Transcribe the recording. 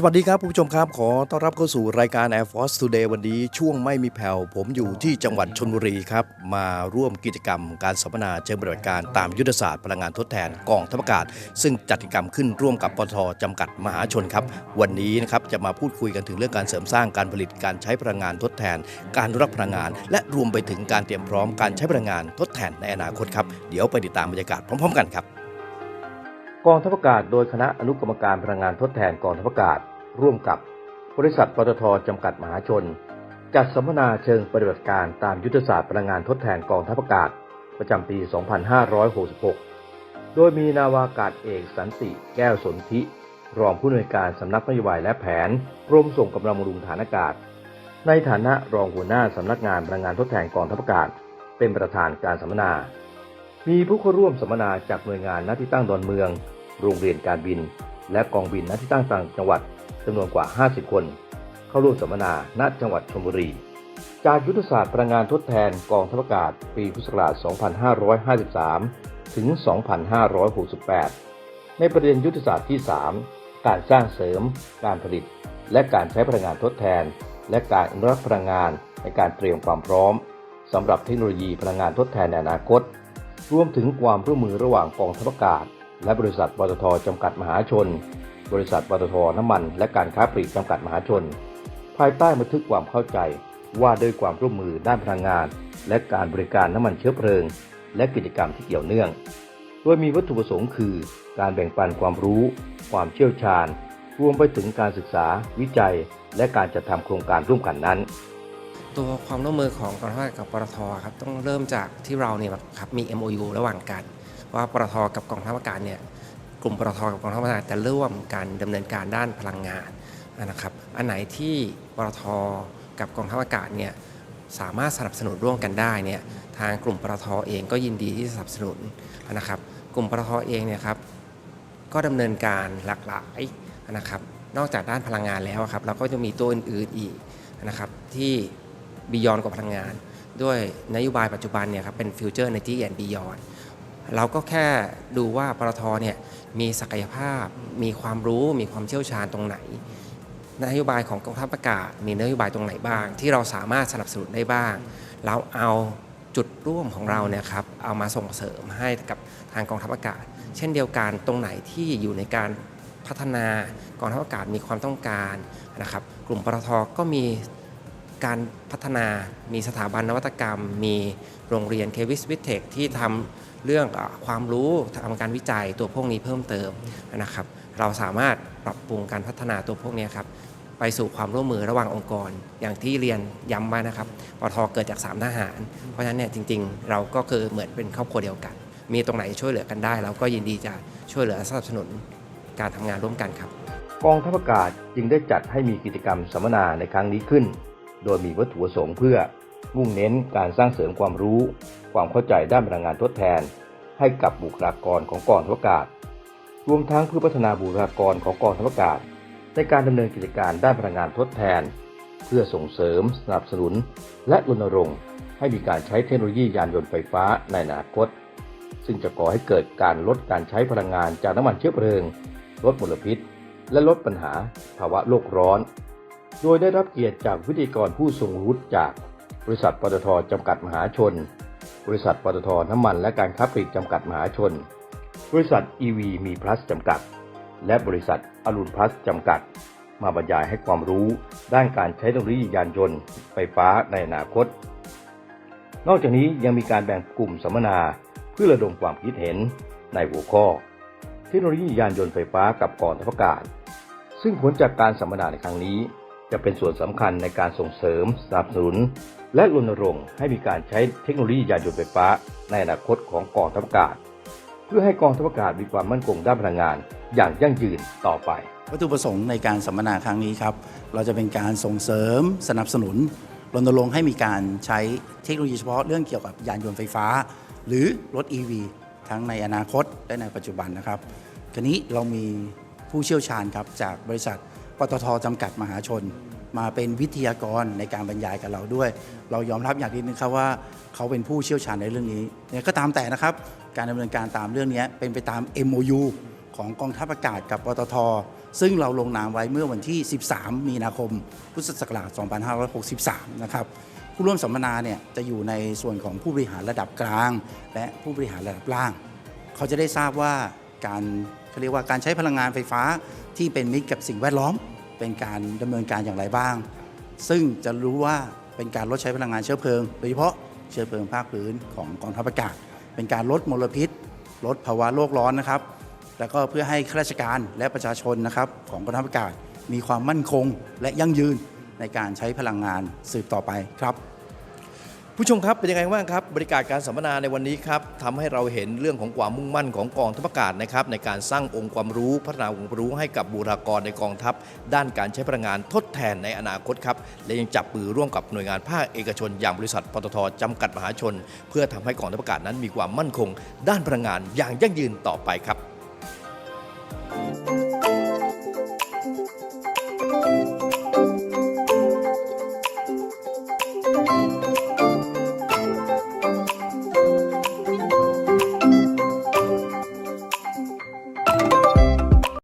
สวัสดีครับผู้ชมครับ ขอต้อนรับเข้าสู่รายการ Air Force Today วันนี้ช่วงไม่มีแผ่วผมอยู่ที่จังหวัดชนบุรีครับ มาร่วมกิจกรรมการสัมมนาเชิงปฏิบัติการตามยุทธศาสตร์พลังงานทดแทนกองทัพอากาศ ซึ่งจัดกิจกรรมขึ้นร่วมกับปตทจำกัดมหาชนครับ วันนี้นะครับจะมาพูดคุยกันถึงเรื่องการเสริมสร้างการผลิตการใช้พลังงานทดแทน การรักษ์พลังงาน และรวมไปถึงการเตรียมพร้อมการใช้พลังงานทดแทนในอนาคตครับเดี๋ยวไปติดตามบรรยากาศพร้อม ๆ กันครับ กองทัพอากาศโดยคณะอนุกรรมการพลังงานทดแทนกองทัพอากาศ ร่วมกับบริษัทปตทจำกัดมหาชน จัดสัมมนาเชิงปฏิบัติการตามยุทธศาสตร์พลังงานทดแทนกองทัพอากาศ ประจำปี 2566 โดยมีนาวากาศเอกสันติแก้วสนธิ รองผู้อำนวยการสำนักนโยบายและแผนกรมส่งกำลังบำรุงฐานอากาศ ในฐานะรองหัวหน้าสำนักงานพลังงานทดแทนกองทัพอากาศ เป็นประธานการสัมมนา มีผู้เข้าร่วมสัมมนาจากหน่วยงานณที่ตั้งดอนเมือง โรงเรียนการบิน และกองบินณที่ตั้งต่างจังหวัดจำนวนกว่า 50 คน เข้าร่วมสัมมนาณจังหวัดชลบุรี จากยุทธศาสตร์พลังงานทดแทนกองทัพอากาศปีพุทธศักราช 2553 ถึง 2568 ในประเด็นยุทธศาสตร์ที่ 3 การสร้างเสริม การผลิต และการใช้พลังงานทดแทน และการอนุรักษ์พลังงานในการเตรียมความพร้อมสำหรับเทคโนโลยีพลังงานทดแทนในอนาคต รวมถึงความร่วมมือระหว่างกองทัพอากาศ และบริษัทปตทจำกัดมหาชน บริษัทปตทน้ำมัน และการค้าปลีกจำกัดมหาชน ภายใต้บันทึกความเข้าใจว่าด้วยความร่วมมือด้านพลังงาน และการบริการน้ำมันเชื้อเพลิง และกิจกรรมที่เกี่ยวเนื่อง โดยมีวัตถุประสงค์คือ การแบ่งปันความรู้ ความเชี่ยวชาญ รวมไปถึงการศึกษา วิจัย และการจัดทำโครงการร่วมกันนั้น ตัวความร่วมมือของกองทัพอากาศกับปตทครับต้องเริ่มจากที่เราเนี่ยครับมี MOU ระหว่างกัน ว่าปตทกับกองทัพอากาศเนี่ยกลุ่มปตทกับกองทัพอากาศจะร่วมกันดำเนินการด้านพลังงานนะครับอันไหนที่ปตทกับกองทัพอากาศเนี่ยสามารถสนับสนุนร่วมกันได้เนี่ยทางกลุ่มปตทเองก็ยินดีที่จะสนับสนุนนะครับกลุ่มปตทเองเนี่ยครับก็ดำเนินการหลากหลายนะครับนอกจากด้านพลังงานแล้วครับเราก็จะมีตัวอื่นๆอีกนะครับที่บียอนกว่าพลังงาน ด้วยนโยบายปัจจุบันเนี่ยครับเป็น Future Energy and Beyond เราก็แค่ดูว่าปตทเนี่ยมีศักยภาพ มีความรู้ มีความเชี่ยวชาญตรงไหน นโยบายของกองทัพอากาศ มีนโยบายตรงไหนบ้าง ที่เราสามารถสนับสนุนได้บ้าง เราเอาจุดร่วมของเราเนี่ยครับเอามาส่งเสริมให้กับทางกองทัพอากาศ เช่นเดียวกันตรงไหนที่อยู่ในการพัฒนากองทัพอากาศมีความต้องการนะครับ กลุ่มปตทก็มี การพัฒนามีสถาบันนวัตกรรม มีโรงเรียนเควิสวิทเทคที่ทำเรื่องความรู้ทำการวิจัยตัวพวกนี้เพิ่มเติมนะครับ เราสามารถปรับปรุงการพัฒนาตัวพวกนี้ครับไปสู่ความร่วมมือระหว่างองค์กร อย่างที่เรียนย้ำไว้นะครับปทเกิดจาก 3 ทหาร เพราะฉะนั้นเนี่ยจริง ๆ เราก็คือเหมือนเป็นครอบครัวเดียวกัน มีตรงไหนช่วยเหลือกันได้ เราก็ยินดีจะช่วยเหลือสนับสนุนการทำงานร่วมกันครับ กองทัพอากาศจึงได้จัดให้มีกิจกรรมสัมมนาในครั้งนี้ขึ้น โดยมีวัตถุประสงค์เพื่อมุ่งเน้นการสร้างเสริมความรู้ ความเข้าใจด้านพลังงานทดแทน ให้กับบุคลากรของกองทัพอากาศ รวมทั้งเพื่อพัฒนาบุคลากรของกองทัพอากาศ ในการดำเนินกิจการด้านพลังงานทดแทน เพื่อส่งเสริม สนับสนุน และรณรงค์ให้มีการใช้เทคโนโลยียานยนต์ไฟฟ้าในอนาคต ซึ่งจะก่อให้เกิดการลดการใช้พลังงานจากน้ำมันเชื้อเพลิง ลดมลพิษ และลดปัญหาภาวะโลกร้อน โดยได้รับเกียรติจากวิทยกรผู้ทรงวุฒิจากบริษัทปตทจำกัดมหาชน บริษัทปตทน้ำมันและการค้าปลีกจำกัดมหาชน บริษัท EV มีพลัสจำกัด และบริษัทอรุณพลัสจำกัด มาบรรยายให้ความรู้ด้านการใช้เทคโนโลยียานยนต์ไฟฟ้าในอนาคต นอกจากนี้ยังมีการแบ่งกลุ่มสัมมนาเพื่อระดมความคิดเห็นในหัวข้อ เทคโนโลยียานยนต์ไฟฟ้ากับกองทัพอากาศ ซึ่งผลจากการสัมมนาในครั้งนี้ จะเป็นส่วนสำคัญในการส่งเสริมสนับสนุน และรณรงค์ให้มีการใช้เทคโนโลยียานยนต์ไฟฟ้า ในอนาคตของกองทัพอากาศ เพื่อให้กองทัพอากาศมีความมั่นคงด้านพลังงาน อย่างยั่งยืนต่อไป วัตถุประสงค์ในการสัมมนาครั้งนี้ครับ เราจะเป็นการส่งเสริม สนับสนุนรณรงค์ให้มีการใช้เทคโนโลยีเฉพาะเรื่องเกี่ยวกับยานยนต์ไฟฟ้า หรือรถ EV ทั้งในอนาคตและในปัจจุบันนะครับทีนี้เรามีผู้เชี่ยวชาญครับจากบริษัท ปตทจำกัดมหาชน มาเป็นวิทยากรในการบรรยายกับเราด้วย เรายอมรับอย่างนิดนึงครับว่า เขาเป็นผู้เชี่ยวชาญในเรื่องนี้เนี่ยก็ตามแต่นะครับ การดำเนินการตามเรื่องนี้เป็นไปตาม MOU ของกองทัพอากาศกับปตท ซึ่งเราลงนามไว้เมื่อวันที่ 13 มีนาคม พุทธศักราช 2563 นะครับผู้ร่วมสัมมนาเนี่ยจะอยู่ในส่วนของผู้บริหารระดับกลาง และผู้บริหารระดับล่าง เขาจะได้ทราบว่าการ เขาเรียกว่าการใช้พลังงานไฟฟ้าที่เป็นมิตรกับสิ่งแวดล้อม เป็นการดำเนินการอย่างไรบ้าง ซึ่งจะรู้ว่าเป็นการลดใช้พลังงานเชื้อเพลิง โดยเฉพาะเชื้อเพลิงภาคพื้นของกองทัพอากาศ เป็นการลดมลพิษ ลดภาวะโลกร้อนนะครับ แล้วก็เพื่อให้ข้าราชการและประชาชนนะครับของกองทัพอากาศ มีความมั่นคงและยั่งยืนในการใช้พลังงานสืบต่อไปครับ ผู้ชมครับเป็นยังไงบ้างครับบริการการสัมมนาในวันนี้ครับทำให้เราเห็นเรื่องของความมุ่งมั่นของกองทัพอากาศนะครับในการสร้างองค์ความรู้พัฒนาองค์ความรู้ให้กับบุคลากรในกองทัพ ด้านการใช้พลังงานทดแทนในอนาคตครับและยังจับมือร่วมกับหน่วยงานภาคเอกชน อย่างบริษัทปตทจำกัดมหาชน เพื่อทำให้กองทัพอากาศนั้นมีความมั่นคง ด้านพลังงานอย่างยั่งยืนต่อไปครับ